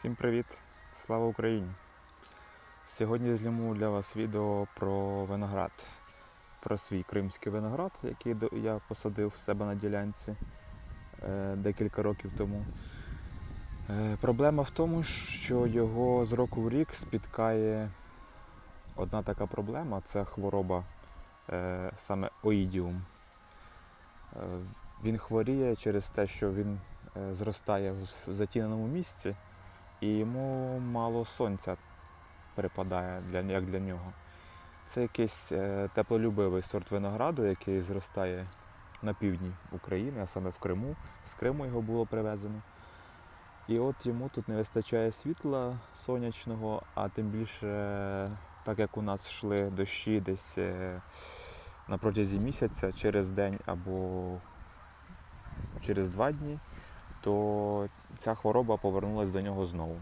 Всім привіт! Слава Україні! Сьогодні зніму для вас відео про виноград, про свій кримський виноград, який я посадив в себе на ділянці е, декілька років тому. Е, Проблема в тому, що його з року в рік спіткає одна така проблема це хвороба е, саме оїдіум. Він хворіє через те, що він зростає в затіненому місці і йому мало сонця припадає для, як для нього. Це якийсь е, теплолюбивий сорт винограду, який зростає на півдні України, а саме в Криму. З Криму його було привезено. І от йому тут не вистачає світла сонячного, а тим більше, так як у нас йшли дощі десь е, на протязі місяця через день або через два дні, то ця хвороба повернулася до нього знову.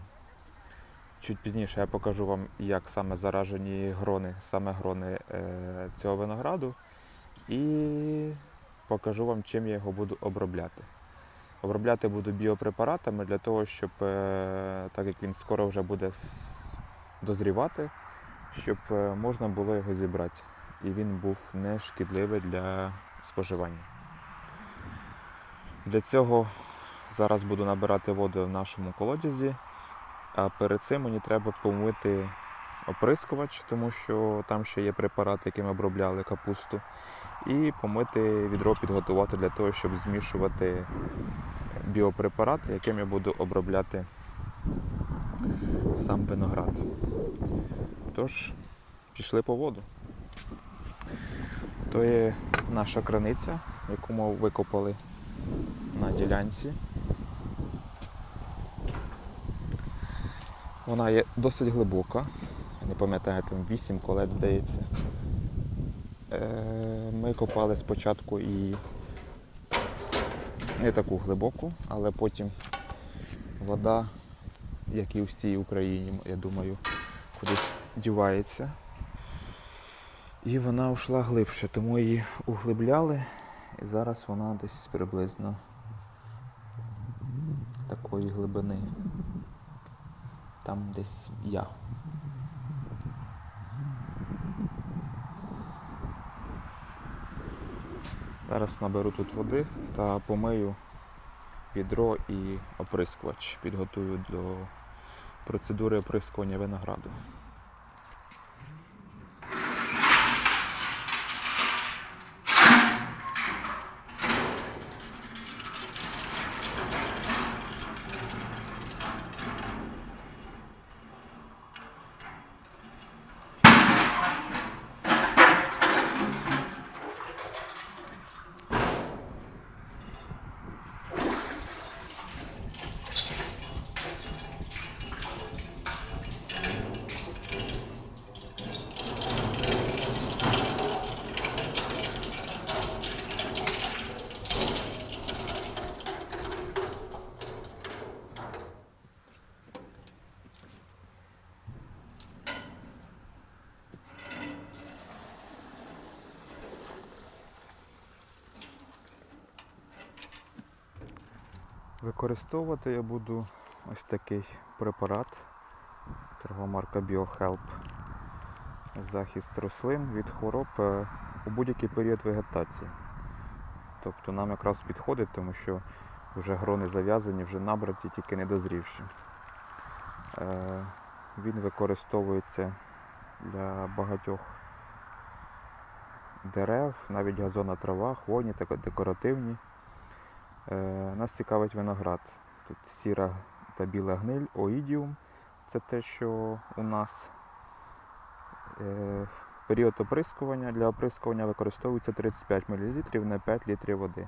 Чуть пізніше я покажу вам, як саме заражені грони, саме грони е, цього винограду, і покажу вам, чим я його буду обробляти. Обробляти буду біопрепаратами для того, щоб, е, так як він скоро вже буде дозрівати, щоб е, можна було його зібрати. І він був не шкідливий для споживання. Для цього зараз буду набирати воду в нашому колодязі. А перед цим мені треба помити оприскувач, тому що там ще є препарат, яким обробляли капусту. І помити відро, підготувати для того, щоб змішувати біопрепарат, яким я буду обробляти сам виноград. Тож, пішли по воду. То є наша краниця, яку ми викопали на ділянці. Вона є досить глибока. Не пам'ятаю, там 8 колець, здається. Е, Ми копали спочатку і не таку глибоку, але потім вода, як і в всій Україні, я думаю, кудись дівається. І вона йшла глибше, тому її углибляли. І зараз вона десь приблизно такої глибини. Там десь я. Зараз наберу тут води та помию відро і оприскувач. Підготую до процедури оприскування винограду. Використовувати я буду ось такий препарат торгова марка BioHelp. Захист рослин від хвороб е, у будь-який період вегетації. Тобто нам якраз підходить, тому що вже грони зав'язані, вже набраті, тільки не дозрівши. Е, Він використовується для багатьох дерев, навіть газонна трава, хвойні декоративні. Е, Нас цікавить виноград. Тут сіра та біла гниль, оїдіум. Це те, що у нас е, в період оприскування. Для оприскування використовується 35 мл на 5 літрів води.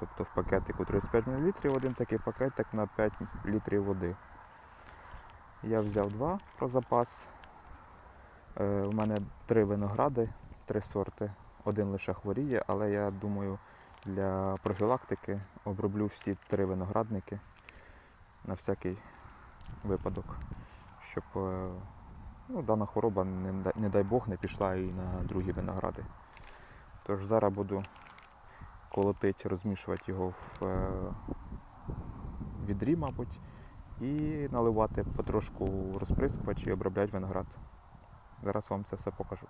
Тобто в пакетику 35 мл, один такий пакетик на 5 літрів води. Я взяв два про запас. Е, У мене три виногради, три сорти. Один лише хворіє, але я думаю, для профілактики оброблю всі три виноградники на всякий випадок, щоб е, ну, дана хвороба, не, не дай Бог, не пішла і на другі виногради. Тож зараз буду колотити, розмішувати його в е, відрі, мабуть, і наливати потрошку розприскувач і обробляти виноград. Зараз вам це все покажу.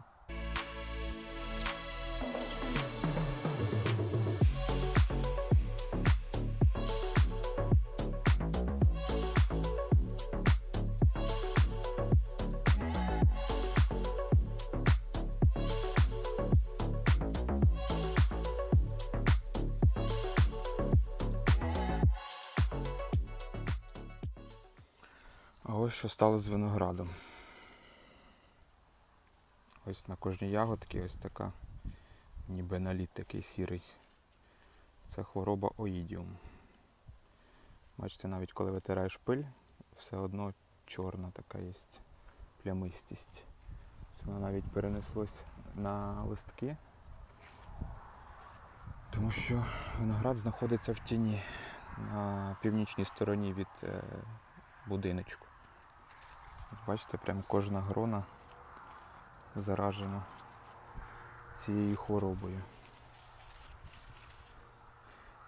А ось що стало з виноградом. Ось на кожній ягодці ось така, ніби наліт такий сірий. Це хвороба оїдіум. Бачите, навіть коли витираєш пиль, все одно чорна така є плямистість. Ось Вона навіть перенеслось на листки. Тому що виноград знаходиться в тіні на північній стороні від е, будиночку. Бачите, прям кожна грона заражена цією хворобою.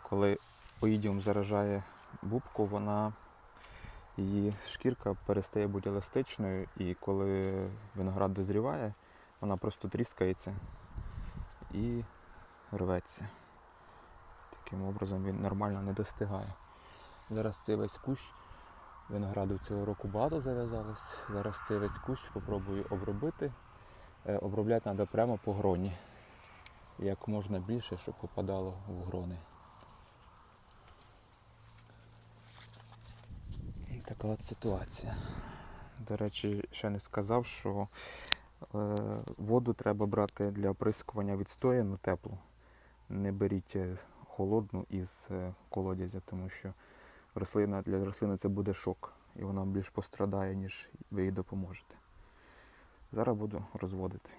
Коли оїдіум заражає бубку, вона її шкірка перестає бути еластичною, і коли виноград дозріває, вона просто тріскається і рветься. Таким образом він нормально не достигає. Зараз цей весь кущ винограду цього року багато зав'язалось. Зараз цей весь кущ спробую обробити. Е, Обробляти треба прямо по гроні. Як можна більше, щоб попадало в грони. Така от ситуація. До речі, ще не сказав, що е, воду треба брати для оприскування відстояну теплу. Не беріть е, холодну із колодязя, тому що рослина для рослини це буде шок, і вона більш пострадає, ніж ви їй допоможете. Зараз буду розводити.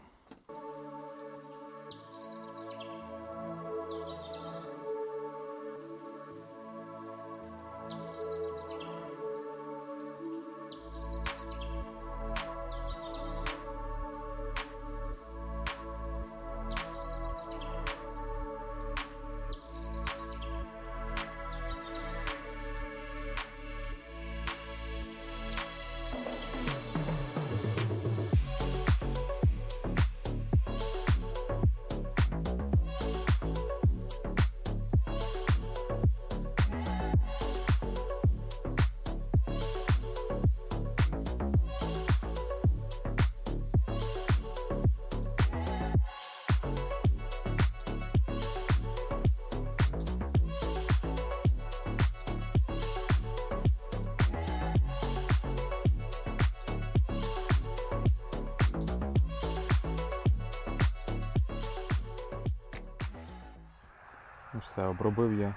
Все, обробив я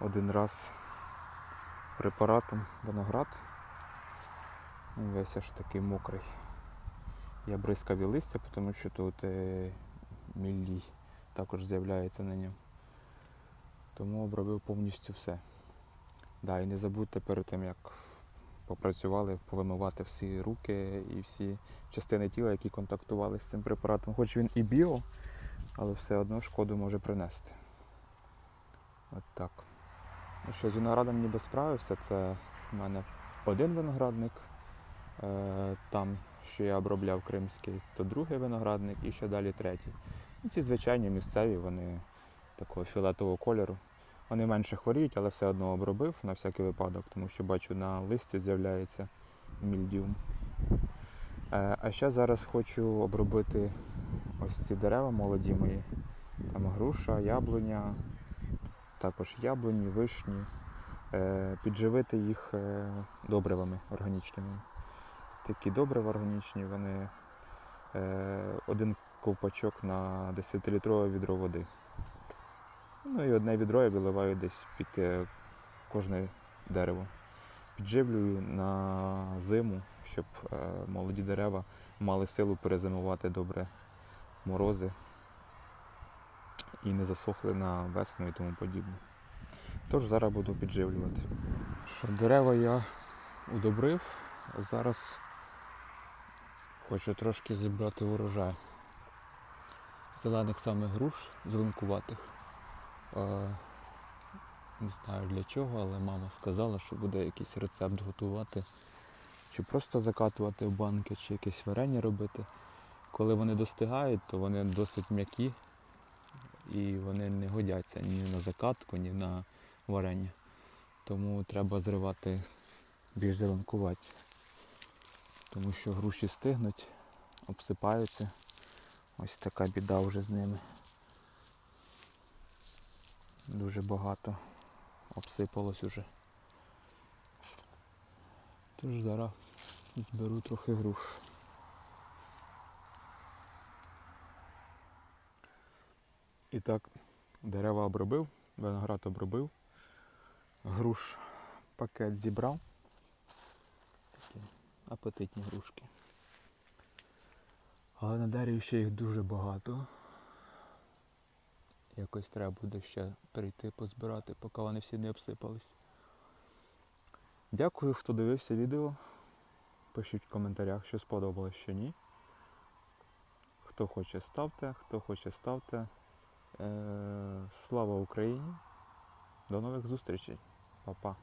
один раз препаратом виноград. Весь аж такий мокрий. Я бризкав і листя, тому що тут е, міллій також з'являється на ньому. Тому обробив повністю все. Да, і не забудьте перед тим, як попрацювали, повимивати всі руки і всі частини тіла, які контактували з цим препаратом. Хоч він і біо, але все одно шкоду може принести. От так. Ну що, з виноградом ніби справився. Це в мене один виноградник, е, там, що я обробляв кримський, то другий виноградник і ще далі третій. Ну, ці звичайні місцеві, вони такого фіолетового кольору. Вони менше хворіють, але все одно обробив на всякий випадок, тому що бачу на листі з'являється мільдіум. Е, а ще зараз хочу обробити ось ці дерева молоді мої. Там груша, яблуня, також яблуні, вишні, е, підживити їх е, добривами органічними. Такі добрива органічні, вони е, один ковпачок на 10-літрове відро води. Ну і одне відро я виливаю десь під кожне дерево. Підживлюю на зиму, щоб молоді дерева мали силу перезимувати добре морози і не засохли на весну і тому подібне. Тож зараз буду підживлювати. Що, дерева я удобрив, а зараз хочу трошки зібрати урожай. Зелених саме груш, зеленкуватих. Не знаю для чого, але мама сказала, що буде якийсь рецепт готувати. Чи просто закатувати в банки, чи якесь варення робити. Коли вони достигають, то вони досить м'які і вони не годяться ні на закатку, ні на варення. Тому треба зривати більш зеленкуваті. Тому що груші стигнуть, обсипаються. Ось така біда вже з ними. Дуже багато обсипалось уже. Тож зараз зберу трохи груш. І так, дерева обробив, виноград обробив, груш пакет зібрав. Такі апетитні грушки. Але на дереві ще їх дуже багато. Якось треба буде ще прийти позбирати, поки вони всі не обсипались. Дякую, хто дивився відео. Пишіть в коментарях, що сподобалось, що ні. Хто хоче ставте, хто хоче ставте. Е, Слава Україні! До нових зустрічей. Па-па.